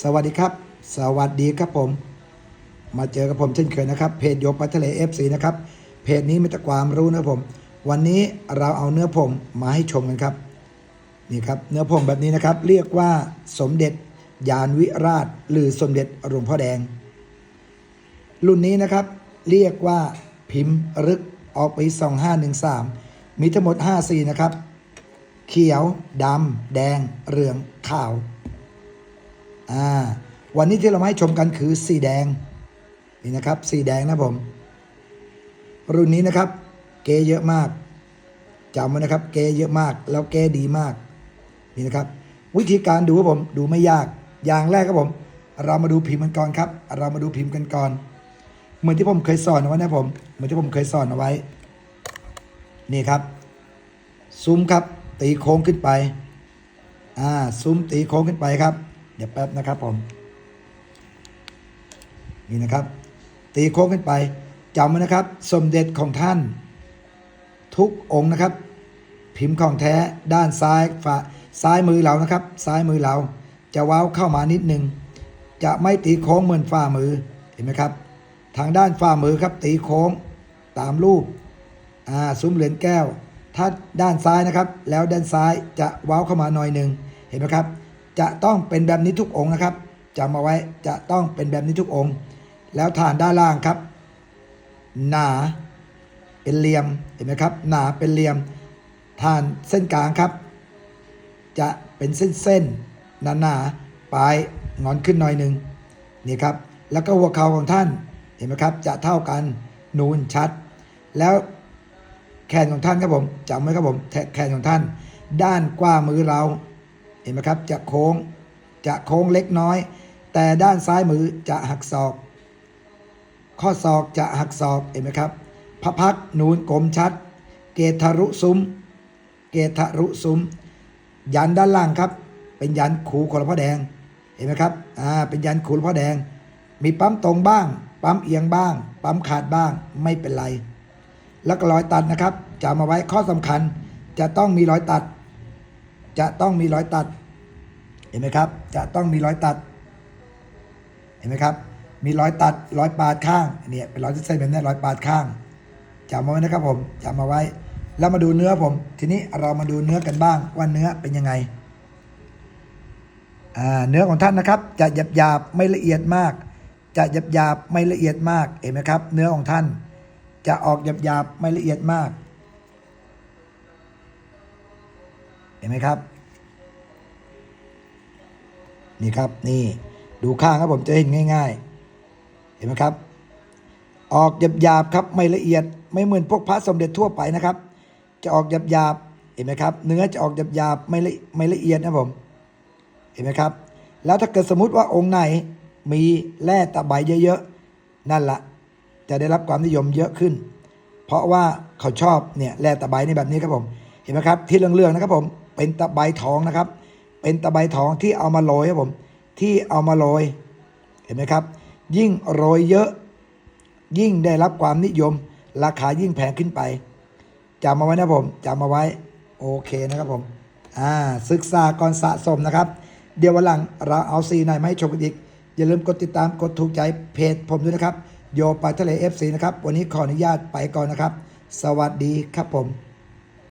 สวัสดีครับ สวัสดีครับผม มาเจอกับผมเช่นเคยนะครับ เพจโยกไปทะเล FC นะครับ เพจนี้มีแต่ความรู้นะผม วันนี้เราเอาเนื้อผงมาให้ชมกันครับ นี่ครับเนื้อผงแบบนี้นะครับ เรียกว่าสมเด็จยานวิราช หรือสมเด็จหลวงพ่อแดง รุ่นนี้นะครับ เรียกว่าพิมพ์รึกออกปี2513 มีทั้งหมด5สีนะครับ เขียวดำแดง เหลืองขาว อ่าวันนี้ที่เรามาให้ชมกันคือสีแดงนี่นะครับสีแดงนะผม รุ่นนี้นะครับ เกเยอะมากจำไว้นะครับ เกเยอะมาก แล้วเกดีมากนี่นะครับ วิธีการดูครับผมดูไม่ยาก อย่างแรกครับผม เรามาดูพิมพ์กันก่อนครับ เรามาดูพิมพ์กันก่อน เหมือนที่ผมเคยสอนเอาไว้นะผม เหมือนที่ผมเคยสอนเอาไว้ นี่ครับซุ้มครับตีโค้งขึ้นไป อ่าซุ้มตีโค้งขึ้นไปครับ ดี๋ยวแป๊บนะครับผม นี่นะครับ ตีโค้งขึ้นไปจำไว้นะครับ สมเด็จของท่าน ทุกองค์นะครับ พิมพ์ของแท้ด้านซ้ายฝ่าซ้ายมือเรานะครับ ซ้ายมือเรา จะเว้าเข้ามานิดนึง จะไม่ตีโค้งเหมือนฝ่ามือเห็นไหมครับ ทางด้านฝ่ามือครับ ตีโค้งตามรูปอ่าซุ้มเหรียญแก้ว ถ้าด้านซ้ายนะครับ แล้วด้านซ้ายจะเว้าเข้ามาหน่อยหนึ่งเห็นไหมครับ จะต้องเป็นแบบนี้ทุกองค์นะครับจำเอาไว้จะต้องเป็นแบบนี้ทุกองค์ แล้วฐานด้านล่างครับ หนาเป็นเหลี่ยมเห็นไหมครับ หนาเป็นเหลี่ยมฐานเส้นกลางครับ จะเป็นเส้นเส้นๆหนาๆปลายงอนขึ้นหน่อยหนึ่งนี่ครับ แล้วก็หัวเข่าของท่านเห็นไหมครับ จะเท่ากันนูนชัด แล้วแขนของท่านครับผมจำไว้ครับผมแขแขนของท่าน ด้านกว่ามือเรา เห็นไหมครับ จะโค้ง จะโค้งเล็กน้อย แต่ด้านซ้ายมือจะหักศอก ข้อศอกจะหักศอก เห็นไหมครับ พระพักนูนกลมชัด เกทรุซุ้ม เกทรุซุ้ม ยันด้านล่างครับ เป็นยันขูขอลพ่อแดง เห็นไหมครับ อ่า เป็นยันขูหลพ่อแดง มีปั๊มตรงบ้าง ปั๊มเอียงบ้าง ปั๊มขาดบ้าง ไม่เป็นไร แล้วก็รอยตัดนะครับจำมาไว้ข้อสำคัญจะต้องมีรอยตัด จะต้องมีรอยตัด เห็นไหมครับ จะต้องมีรอยตัด เห็นไหมครับ มีรอยตัดรอยปาดข้างเนี่ยเป็นรอยที่เส้นแบบนี้รอยปาดข้างจำมาไว้นะครับผมจำมาไว้ แล้วมาดูเนื้อผม ทีนี้เรามาดูเนื้อกันบ้างว่าเนื้อเป็นยังไงอ่าเนื้อของท่านนะครับ จะหยาบหยาบไม่ละเอียดมาก จะหยาบหยาบไม่ละเอียดมากเห็นไหมครับ เนื้อของท่าน จะออกหยาบหยาบไม่ละเอียดมาก เห็นไหมครับ นี่ครับนี่ดูข้างครับผมจะเห็นง่าย ๆ เห็นไหมครับ ออกหยาบๆครับไม่ละเอียดไม่เหมือนพวกพระสมเด็จทั่วไปนะครับ จะออกหยาบๆเห็นไหมครับ เนื้อจะออกหยาบๆไม่ละไม่ละเอียดนะผม เห็นไหมครับ แล้วถ้าเกิดสมมติว่าองค์ไหนมีแร่ตะไบเยอะๆนั่นละจะได้รับความนิยมเยอะขึ้น เพราะว่าเขาชอบเนี่ยแร่ตะไบในแบบนี้ครับผม เห็นไหมครับที่เรื่องๆนะครับผม เป็นตะไบทองนะครับ เป็นตะไบทองที่เอามาโรยครับผม ที่เอามาโรย เห็นไหมครับ ยิ่งโรยเยอะ ยิ่งได้รับความนิยม ราคายิ่งแพงขึ้นไปจำมาไว้นะผมจำมาไว้ โอเคนะครับผม อ่า ศึกษาก่อนสะสมนะครับ เดี๋ยววันหลังเราเอาซีไหนมาให้ชมกันอีก อย่าลืมกดติดตาม กดถูกใจเพจผมด้วยนะครับ โยไปทะเล FC นะครับ วันนี้ขออนุญาตไปก่อนนะครับ สวัสดีครับผม